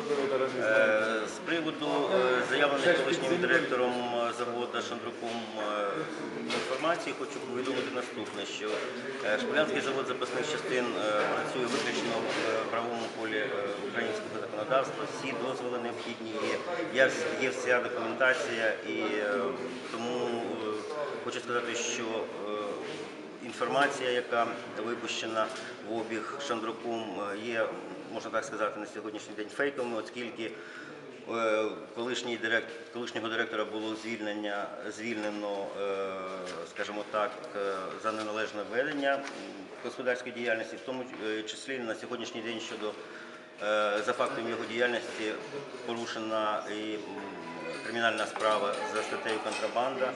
Е, З приводу е, заявленої колишнім директором е, заводу Шандруком інформації хочу повідомити наступне, що Шполянський завод запасних частин працює виключно в правовому полі українського законодавства. Всі дозволи необхідні є. Є вся документація і тому хочу сказати, що Інформація, яка випущена в обіг Шандруком, е, є, можна так сказати, на сьогоднішній день фейковими, оскільки е, колишній директ, колишнього директора було звільнення, звільнено, е, скажімо так, за неналежне ведення господарської діяльності, в тому числі на сьогоднішній день щодо за фактом його діяльності порушена і кримінальна справа за статтею контрабанда.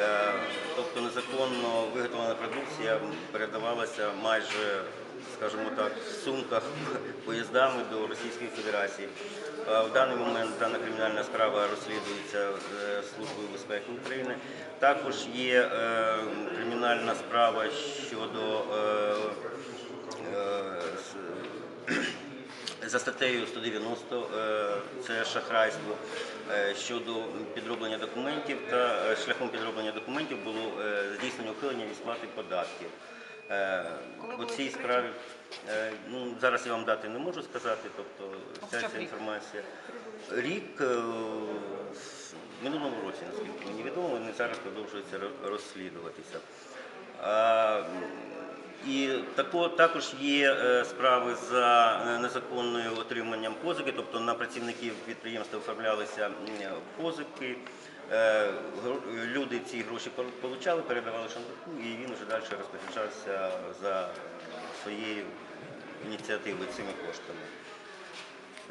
Е, Тобто незаконно виготовлена продукція передавалася майже, скажімо так, в сумках поїздами до Російської Федерації. Е, В даний момент дана кримінальна справа розслідується е, Службою безпеки України. Також є кримінальна справа щодо за статтею 190 е, це шахрайство е, щодо підроблення документів та е, шляхом підроблення документів було здійснено ухилення від сплати податків. У цій справі ну, зараз я вам дати не можу сказати, тобто вся ця інформація. Рік в минулому році, наскільки мені відомо, вони зараз продовжуються розслідуватися. І тако, також є е, справи за незаконним незаконною отриманням позики, тобто на працівників підприємства оформлялися позики. Е, Люди ці гроші отримали, передавали Шандруку, і він вже далі розпоряджався за своєю ініціативою цими коштами.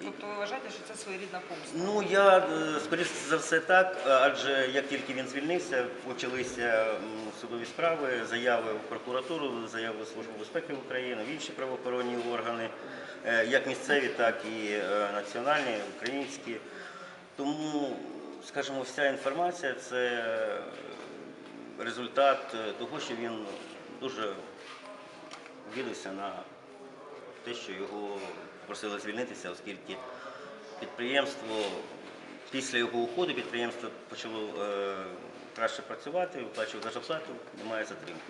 Тобто ви вважаєте, що це своєрідна помста? Ну я е, скоріш за все так, е, адже як тільки він звільнився, почалися судові справи, заяви в прокуратуру, заяви в Службу безпеки України, в інші правоохоронні органи, е, як місцеві, так і національні, українські. Тому, скажімо, вся інформація це результат того, що він дуже обідався на те, що його просили звільнитися, оскільки підприємство після його уходу підприємство почало е, краще працювати, виплачувати зарплату, немає затримки.